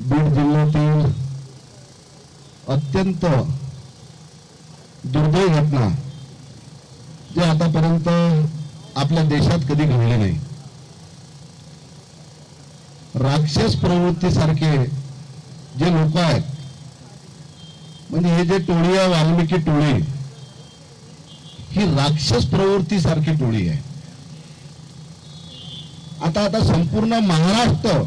बीड जिल्ह्यातील अत्यंत दुर्दैव घटना जे आतापर्यंत आपल्या देशात कधी घडली नाही. राक्षस प्रवृत्तीसारखे जे लोक आहेत म्हणजे हे जे टोळी आहे वाल्मिकी टोळी ही राक्षस प्रवृत्ती सारखी टोळी आहे. आता आता संपूर्ण महाराष्ट्र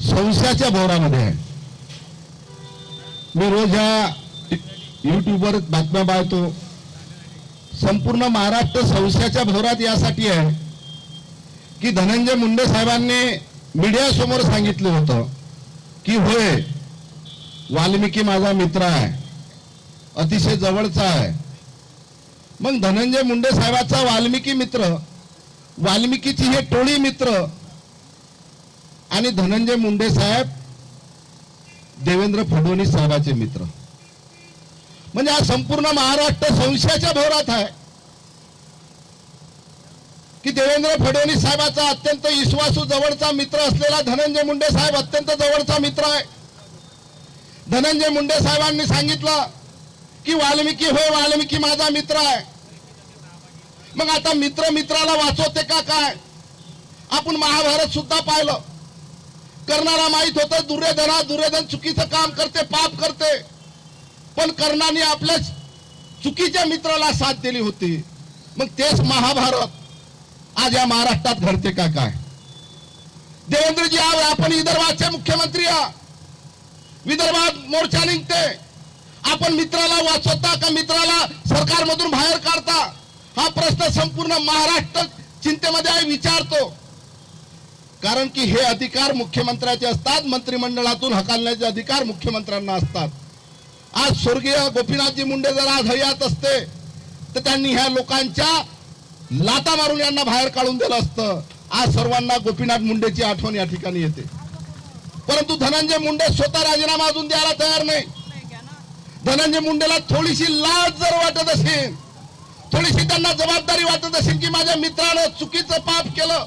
संशयाच्या भोवरामध्ये आहे. मी रोज ह्या युट्यूबवर बातम्या पाहतो. संपूर्ण महाराष्ट्र संशयाच्या भोवरात यासाठी आहे की धनंजय मुंडे साहेबांनी मीडिया समोर सांगितलं होतं की होय वाल्मिकी माझा मित्र आहे. अतिशय जवळचा आहे. मग धनंजय मुंडे साहेबाचा वाल्मिकी मित्र वाल्मिकीची हे टोळी मित्र आणि धनंजय मुंडे साहेब देवेंद्र फडणवीस साहेबाचे मित्र. म्हणजे हा संपूर्ण महाराष्ट्र संशयाच्या भोरात आहे. की देवेंद्र फडणवीस साहेबाचा अत्यंत विश्वासू जवळचा मित्र असलेला धनंजय मुंडे साहेब अत्यंत जवळचा मित्र आहे. धनंजय मुंडे साहेबांनी सांगितलं की वाल्मिकी होय वाल्मिकी माझा मित्र आहे. मग आता मित्र मित्राला वाचवते का काय? आपण महाभारत सुद्धा पाहिलं. कर्णाला माहीत होतं दुर्योधना दुर्योधन चुकीचं काम करते पाप करते. पण कर्णाने आपल्या चुकीच्या मित्राला साथ दिली होती. मग तेच महाभारत आज या महाराष्ट्रात घडते का काय? देवेंद्रजी आज आपण विदर्भाचे मुख्यमंत्री आहात विदर्भात मोर्चा निघते. आपण मित्राला वाचवता का मित्राला सरकारमधून बाहेर काढता? हा प्रश्न संपूर्ण महाराष्ट्र चिंतेमध्ये आहे विचारतो. कारण की हे अधिकार मुख्यमंत्र्याचे असतात मंत्रिमंडळातून हकालण्याचे अधिकार मुख्यमंत्र्यांना असतात. आज स्वर्गीय गोपीनाथजी मुंडे जर आज हयात असते तर त्यांनी ह्या लोकांच्या लाता मारून यांना बाहेर काढून दिलं असतं. आज सर्वांना गोपीनाथ मुंडेची आठवण या ठिकाणी येते. परंतु धनंजय मुंडे स्वतः राजीनामा अजून द्यायला तयार नाही. धनंजय मुंडेला थोडीशी लाज जर वाटत असेल थोडीशी त्यांना जबाबदारी वाटत असेल की माझ्या मित्रानं चुकीचं पाप केलं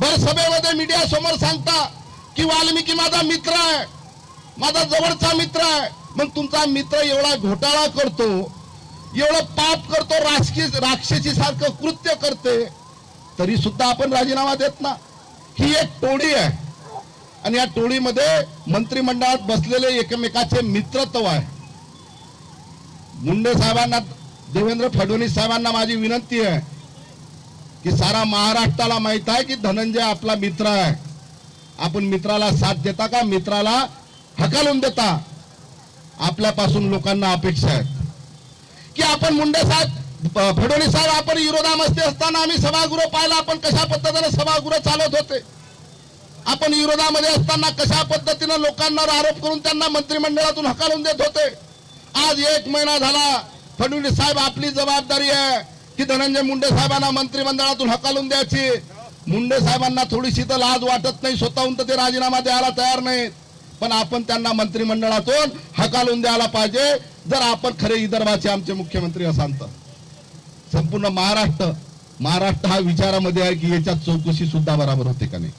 भर सभेमध्ये मीडिया समोर सांगता की वाल्मिकी माझा मित्र आहे. माझा जवळचा मित्र आहे. मग तुमचा मित्र एवढा घोटाळा करतो एवढं पाप करतो राजकीय राक्षसी सारखं कृत्य करते तरी सुद्धा आपण राजीनामा देत ना. ही एक टोळी आहे. आणि या टोळीमध्ये मंत्रिमंडळात बसलेले एकमेकाचे मित्रत्व आहे. मुंडे साहेबांना देवेंद्र फडणवीस साहेबांना माझी विनंती आहे. की सारा महाराष्ट्राला माहीत आहे की धनंजय आपला मित्र आहे. आपण मित्राला साथ देता का? मित्राला हकालून देता. आपल्यापासून लोकांना अपेक्षा आहेत. की आपण मुंडे साहेब फडणवीस साहेब आपण विरोधामध्ये असताना आम्ही सभागृह पाहिला आपण कशा पद्धतीने सभागृह चालवत होते? आपण विरोधामध्ये असताना कशा पद्धतीनं लोकांवर आरोप करून त्यांना मंत्रिमंडळातून हकालून देत होते? आज एक महिना झाला फडणवीस साहेब आपली जबाबदारी आहे. की धनंजय मुंडे साहेबांना मंत्रिमंडळातून हकालून द्यायची. मुंडे साहेबांना थोडीशी तर लाज वाटत नाही स्वतःहून तर ते राजीनामा द्यायला तयार नाहीत. पण आपण त्यांना मंत्रिमंडळातून हकालून द्यायला पाहिजे. जर आपण खरे विदर्भाचे आमचे मुख्यमंत्री असाल तर. संपूर्ण महाराष्ट्र महाराष्ट्र हा विचारामध्ये आहे की याच्यात चौकशी सुद्धा बराबर होते का नाही?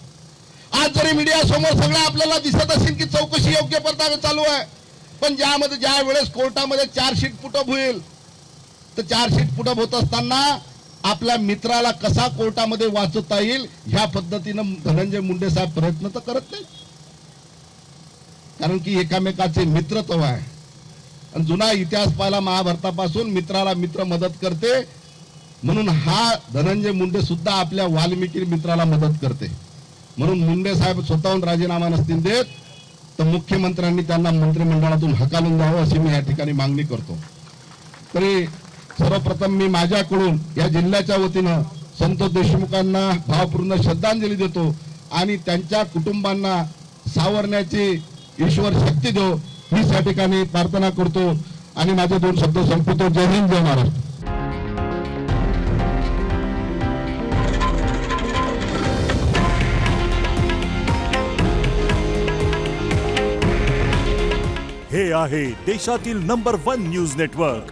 आज जरी मीडिया समोर सगळं आपल्याला दिसत असेल की चौकशी योग्य पद्धतीने चालू आहे. पण ज्यामध्ये ज्या वेळेस कोर्टामध्ये चार्जशीट पुटअप होईल तर चार्जशीट पुटअप होत असताना आपल्या मित्राला कसा कोर्टामध्ये वाचवता येईल ह्या पद्धतीनं धनंजय मुंडे साहेब प्रयत्न तर करत नाही कारण की एकामेकाचे मित्रत्व आहे. आणि जुना इतिहास पाहिला महाभारतापासून मित्राला मित्र मदत करते म्हणून हा धनंजय मुंडे सुद्धा आपल्या वाल्मिकी मित्राला मदत करते. म्हणून मुंडे साहेब स्वतःहून राजीनामा नसतील देत तर मुख्यमंत्र्यांनी त्यांना मंत्रिमंडळातून हकालून द्यावं अशी मी या ठिकाणी मागणी करतो. तरी सर्वप्रथम मी माझ्याकडून या जिल्ह्याच्या वतीनं संतोष देशमुखांना भावपूर्ण श्रद्धांजली देतो आणि त्यांच्या कुटुंबांना सावरण्याची ईश्वर शक्ती देव हीच या ठिकाणी प्रार्थना करतो. आणि माझे दोन शब्द संपवतो. जय हिंद जय महाराष्ट्र. हे आहे देशातील नंबर वन न्यूज नेटवर्क